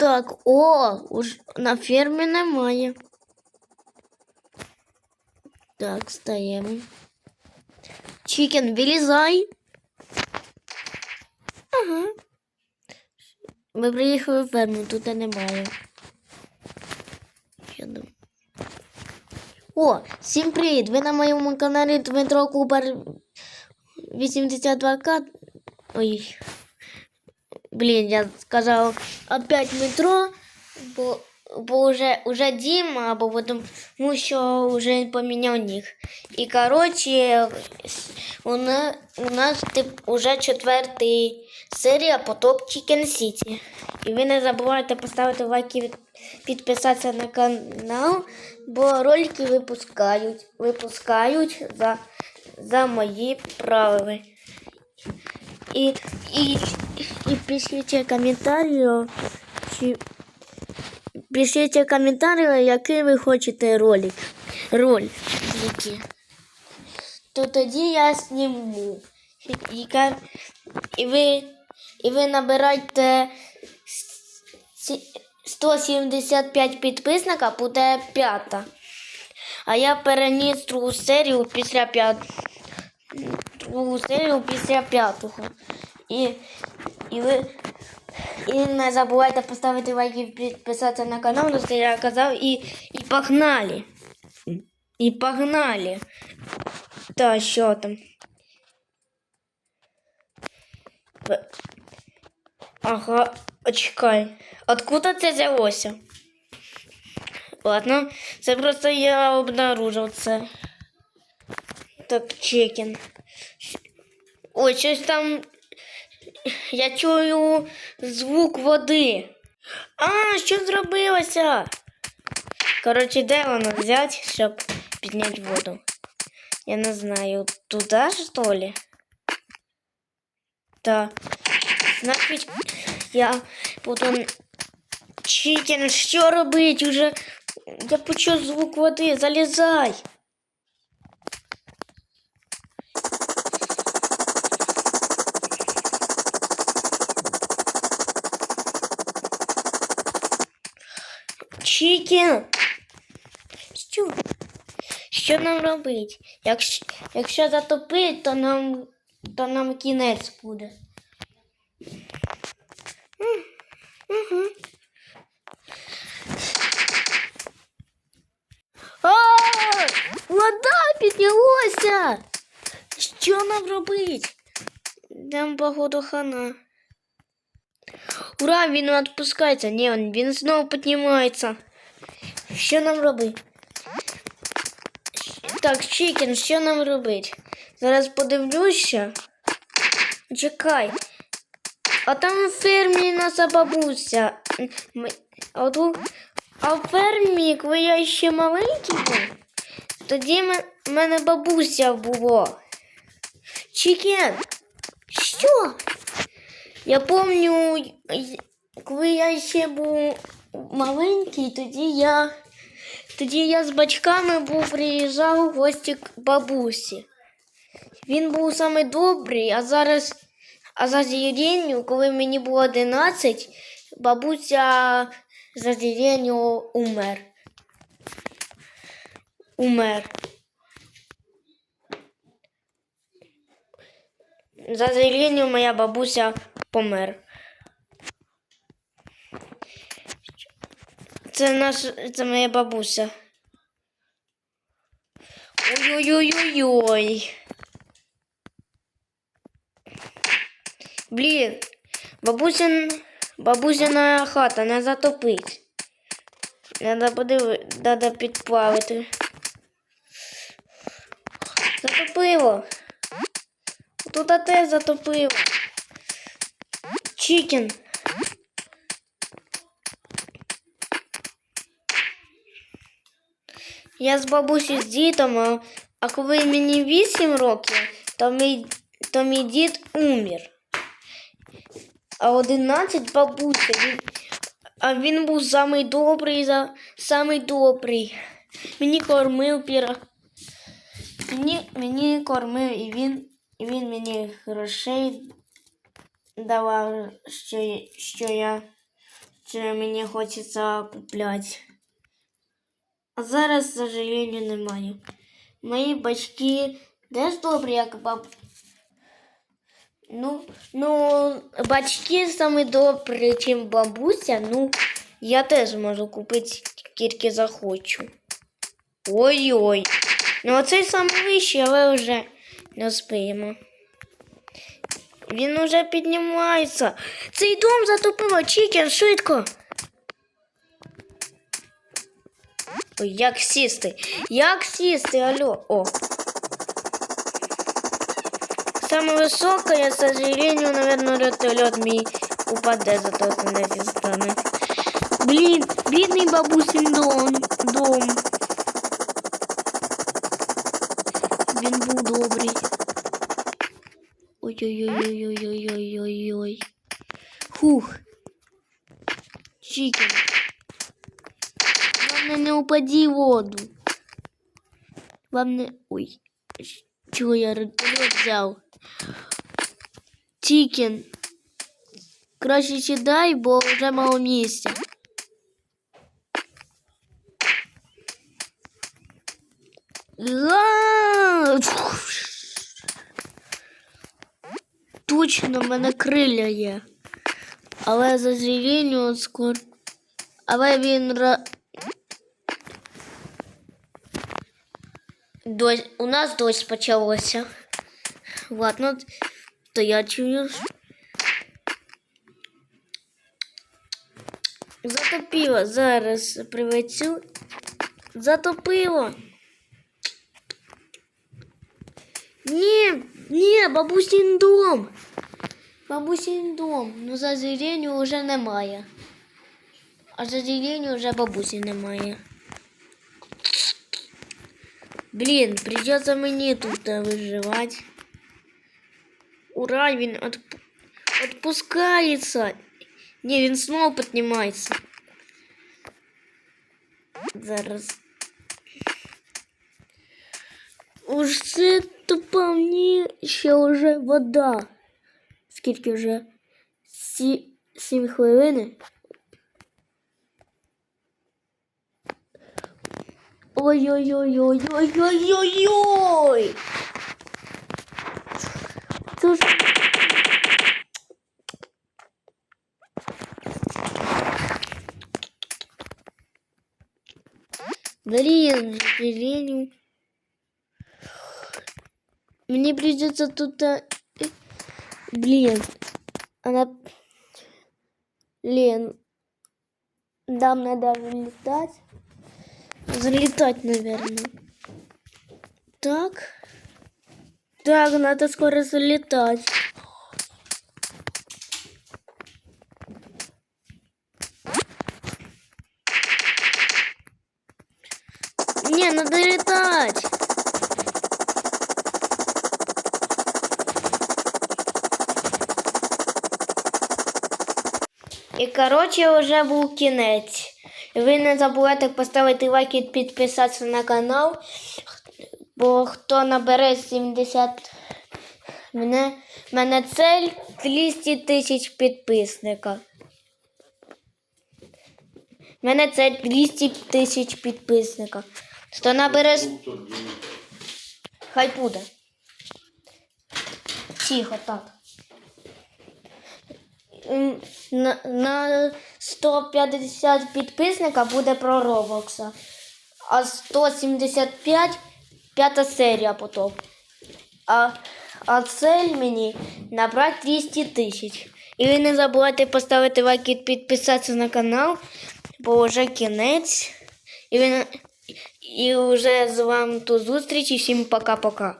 Так, о, уж на фермі немає. Так, стаємо. Чікен, вилізай. Ага. Ми приїхали в ферму, тут немає. Я думаю. О, всім привіт! Ви на моєму каналі Дмитро Кубар 82К. Ой. Блін, я сказав опять метро, бо, бо вже, вже Діма, або тому що вже поміняв ніг. І коротше, у нас, у нас уже четвертий серія по Топ Chicken City. І ви не забувайте поставити лайки, підписатися на канал, бо ролики випускають, випускають за, за мої правила. І, і, і пишіть коментарі, чи пишіть коментарі, який ви хочете ролик. Роль. То тоді я зніму. І, і, ви, і ви набирайте 175 підписника, буде п'ята. А я переніс другу серію після п'ятої другу серію після п'ятого. І, і ви і не забувайте поставити лайки і підписатися на канал, що я казав, і, і погнали. І погнали. Та що там? В- Ага, очекай. Откуда це взялося? Ладно, це просто я обнаружив це. Так, чекін. Ой, щось там. Я чую звук води. А, що зробилося? Коротше, де воно взяти, щоб підняти воду? Я не знаю. Туди, що ли? Так. Значить, я потім. Чікен, що робить? Уже я почув звук води, залізай. Чікен. Що? Що нам робити? Якщо, якщо затопить, то нам, то нам кінець буде. М, Угу. А, вода піднялася. Що нам робить? Нам походу хана. Ура, він відпускається. Ні, він, він знову піднімається. Що нам робити? Так, Чікен, що нам робити? Зараз подивлюся. Чекай. А там в фермі наша бабуся. А, тут... а в фермі, коли я ще маленький був, тоді в мене бабуся було. Чікен, що? Я пам'ятаю, коли я ще був маленький, тоді я, тоді я з батьками був приїжджав в гості к бабусі. Він був саме добрий, а зараз, а за деревню, коли мені було 11, бабуся за деревню умер. Умер. За деревню моя бабуся помер. Це наш, це моя бабуся. Ой-ой-ой-ой-ой. Блін, бабусин, бабусина хата не затопить. Надо подиви, надо підплавити. Затопило. Тут теж затопило. Чікен. Я з бабусею з дідом, а- коли мені 8 років, то мій, то мій дід умер. А 11 бабуся. А він був самий добрий, самий добрий. Мені кормив піра. Мені, мені кормив і він, і він мені грошей давав, що, що я що мені хочеться купляти. А зараз, к сожалению, немає. Мої батьки теж добрі, як баб. Ну, ну, батьки саме добрі, чим бабуся. Ну, я теж можу купити, тільки захочу. Ой-ой. Ну, оцей саме вищий, але вже не успіємо. Він уже піднімається. Цей дом затопило, Чікен, швидко. Ой, як сісти? Як сісти, алло? О. Самое высокое, к сожалению, наверное, вертолет мій упаде, зато це не дістане. Блін, бідний бабусин дом. дом. Він був добрий. Ой-ой-ой-ой-ой-ой-ой-ой. Хух. Чикен. Упади в воду. Вам не... Ой. Чего я вертолет взяв? Чикен. Краще сідай, бо вже мало місця. Точно, в мене криля є. Але за зрівінню скоро. Але він Дощ... У нас дощ почалося. Ладно, то я чую. Затопило. Зараз приведю. Затопило. Ні, ні, бабусін дом. Бабусін дом. Ну, за зеленю вже немає. А за зеленю вже бабусі немає. Блін, придется мені тут е, виживати. Ура, він отп... отпускається. Ні, він знову піднімається. Зараз. Уж це повніше вже вода. Скільки вже? Сі... Сім хвилин. Ой-ой-ой-ой-ой-ой-ой-ой! Це ж... Блин, к сожалению. Мне придется тут... а, э, Блин. Она... Блин. Нам надо вылетать. Залетать, наверное. Так. Так, надо скоро залетать. Не, надо летать. І коротше, вже був кінець. Ви не забувайте поставити лайк і підписатися на канал. Бо хто набере 70. Мене, мене цель 200 тисяч підписників. Мене цель 200 тисяч підписників. Хто набере. Хай буде. Тихо, так. На, на 150 підписника буде про Робокса, а 175 п'ята серія потім. А, а цель мені набрати 200 тисяч. І ви не забувайте поставити лайк і підписатися на канал, бо вже кінець. І, ви, і вже з вами до зустрічі. Всім пока-пока.